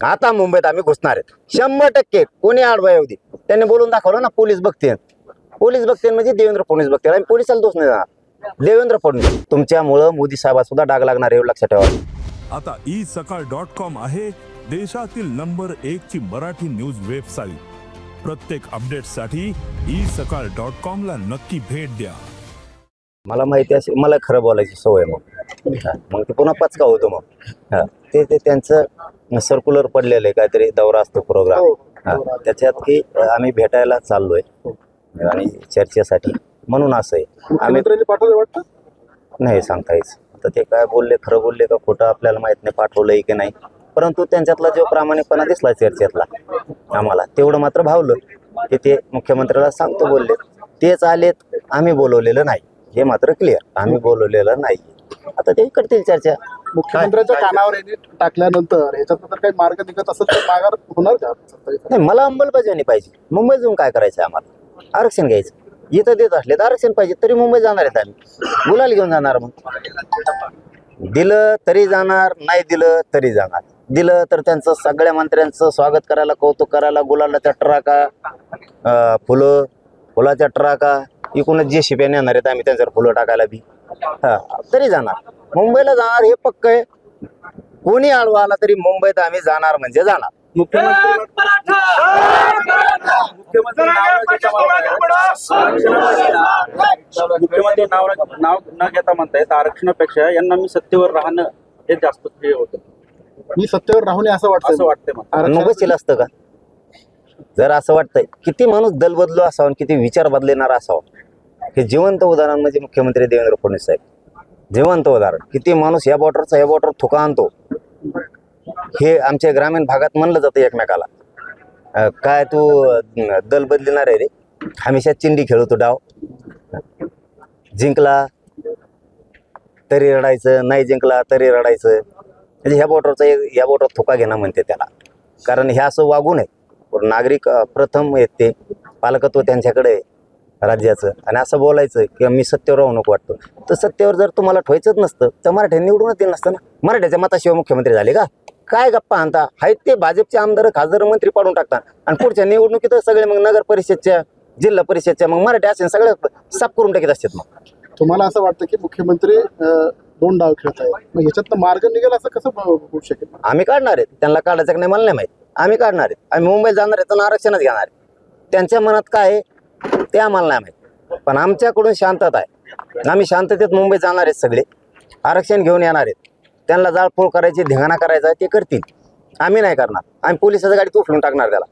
आता मुंबईत आम्ही घुसणार आहेत. शंभर टक्के कोणी आडवा येऊ दे. त्यांनी बोलून दाखवलं ना पोलीस बघते पोलीस बघते म्हणजे देवेंद्र फडणवीस बघते आम्ही पोलिसाला दोष नाही देणार देवेंद्र फडणवीस तुमच्यामुळं मोदी साहेबा सुद्धा डाग लागणार एवढं लक्षात ठेवा. आता ई सकाळ डॉट कॉम आहे देशातील नंबर एक ची मराठी न्यूज वेबसाईट प्रत्येक अपडेटसाठी ई सकाळ डॉट कॉम ला नक्की भेट द्या. मला माहिती असेल मला खरं बोलायची सवय मग मग ते पुन्हा पचका होतो मग. हा, ते ते त्यांचं सर्क्युलर पडलेलं आहे काहीतरी दौरा असतो प्रोग्राम हा, त्याच्यात की आम्ही भेटायला चाललोय. आणि चर्चेसाठी. म्हणून असं आहे. आम्ही नाही सांगता येच आता ते काय बोलले खरं बोलले का खोटं आपल्याला माहीत नाही पाठवलंय की नाही. परंतु त्यांच्यातला जो प्रामाणिकपणा दिसला चर्चेतला आम्हाला तेवढं मात्र भावलं. की ते मुख्यमंत्र्याला सांगतो बोलले तेच आलेत आम्ही बोलवलेलं नाही. हे मात्र क्लिअर आम्ही बोलवलेलं नाही आता ते करतील चर्चा. मुख्यमंत्र्यांच्या कानावर यांनी टाकल्यानंतर याच्यात तर काही मार्ग निघत असेल तर माघार होणार का? नाही मला अंमलबजावणी पाहिजे. मुंबईत जाऊन काय करायचं आम्हाला? आरक्षण घ्यायचं. इथं देत असले तर आरक्षण पाहिजे तरी मुंबईत जाणार आहेत आम्ही. गुलाल घेऊन जाणार मग. दिलं तरी जाणार नाही दिलं तरी जाणार. दिलं तर त्यांचं सगळ्या मंत्र्यांचं स्वागत करायला कौतुक करायला गुलालाच्या ट्राका फुलं फुलाच्या ट्राका. इकडूनच जे शिप्या नेणार आहेत आम्ही त्यांच्यावर फुलं टाकायला बी. हा. तरी जाणार. मुंबईला जाणार हे पक्क आहे. कोणी आडवा आला तरी मुंबईत आम्ही जाणार म्हणजे जाणार. मुख्यमंत्री मुख्यमंत्री मुख्यमंत्री नाव नाव न घेता म्हणतायत आरक्षणापेक्षा यांना मी सत्तेवर राहणं हे जास्त हे होतं. मी सत्तेवर राहून असं वाटतं असं वाटतंय मला. असतं का? जर असं वाटतंय किती माणूस दल बदलो असावा आणि किती विचार बदलणार असावा? हे जिवंत उदाहरण म्हणजे मुख्यमंत्री देवेंद्र फडणवीस साहेब. जिवंत उदाहरण. किती माणूस या बॉर्डरचा या बॉर्डर थुका आणतो. हे आमच्या ग्रामीण भागात म्हणलं जातं एकमेकाला. काय तू दल बदलणार आहे रे? हमेशा चिंडी खेळतो डाव. जिंकला तरी रडायचं नाही जिंकला तरी रडायचं. म्हणजे ह्या बॉर्डरचा या बॉर्डर थुका घेणं म्हणते त्याला. कारण हे असं वागू नये. नागरिक प्रथम आहेत ते पालकत्व त्यांच्याकडे राज्याचं आणि असं बोलायचं की मी सत्तेवर राहू नको वाटतं. तर सत्तेवर जर तुम्हाला ठेवायचंच नसतं तर मराठ्यांनी निवडूनच दिलं नसतं ना. मराठ्याच्या मताशिवाय मुख्यमंत्री झाले का? काय गप्पा आणता? आहेत ते भाजपचे आमदार खासदार मंत्री पाडून टाकतात. आणि पुढच्या निवडणुकीत सगळे मग नगर परिषदच्या जिल्हा परिषदच्या मग मराठी असेल सगळ्या साफ करून टाकत असतात मग. तुम्हाला असं वाटतं की मुख्यमंत्री दोन डाव खेळत आहेत मग ह्याच्यातनं मार्ग निघेल असं कसं होऊ शकेल? आम्ही काढणार आहेत. त्यांना काढायचं का नाही मला नाही माहीत. आम्ही काढणार आहेत. आम्ही मुंबईत जाणार आहेत आणि आरक्षणच घेणार आहे त्यांच्या मनात काय आहे? ते आम्हाला नाही माहीत. पण आमच्याकडून शांतता आहे. आम्ही शांततेत मुंबईत जाणार आहेत सगळे. आरक्षण घेऊन येणार आहेत. त्यांना जाळपोळ करायची धिंगाणा करायचा ते करतील. आम्ही नाही करणार. आम्ही पोलिसाच्या गाडीत उचलून टाकणार त्याला.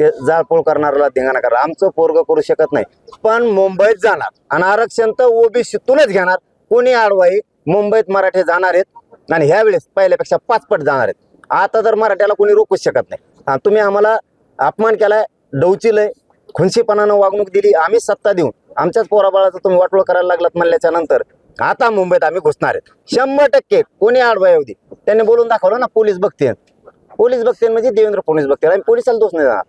ते जाळपोळ करणाऱ्याला धिंगाणा करणार. आमचं पोरग करू शकत नाही. पण मुंबईत जाणार. आणि आरक्षण तर ओबीसीतूनच घेणार. कोणी आडवाई मुंबईत मराठे जाणार आहेत. आणि ह्या वेळेस पहिल्यापेक्षा पाचपट जाणार आहेत. आता तर मराठ्याला कोणी रोखूच शकत नाही. तुम्ही आम्हाला अपमान केलाय डवचिलय खुनशीपणानं वागणूक दिली आम्ही सत्ता देऊन आमच्याच पोराबाळाचं तुम्ही वाटोळ करायला लागलात म्हणल्याच्या नंतर आता मुंबईत आम्ही घुसणार आहेत. शंभर टक्के कोणी आडवा येऊ दे. त्यांनी बोलून दाखवलं ना पोलीस बघते पोलीस बघते म्हणजे देवेंद्र फडणवीस बघते आम्ही पोलिसाला दोष नाही जाणार.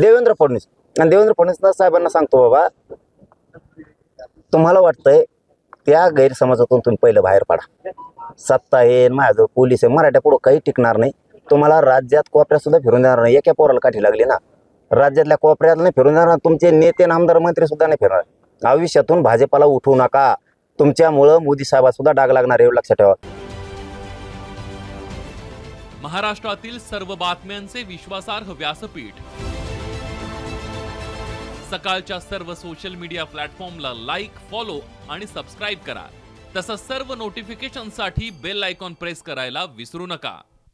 देवेंद्र फडणवीस. आणि देवेंद्र फडणवीस साहेबांना सांगतो बाबा तुम्हाला वाटतंय त्या गैरसमजातून तुम्ही पहिलं बाहेर पडा. सत्ता आहे माझं पोलीस आहे मराठ्या पुढं काही टिकणार नाही. तुम्हाला राज्यात कोपऱ्या सुद्धा फिरून देणार नाही. एका पोराला काठी लागली ना राज्यातल्या कोपऱ्यात नाही फिरून देणार तुमचे नेते आमदार मंत्री सुद्धा नाही फिरणार. आयुष्यातून भाजपाला उठवू नका. तुमच्यामुळं मोदी साहेबा सुद्धा डाग लागणार एवढं लक्षात ठेवा. महाराष्ट्रातील सर्व बातम्यांचे विश्वासार्ह व्यासपीठ. सकाळच्या सर्व सोशल मीडिया प्लॅटफॉर्मला लाईक फॉलो आणि सबस्क्राईब करा. तसंच सर्व नोटिफिकेशनसाठी बेल आयकॉन प्रेस करायला विसरू नका.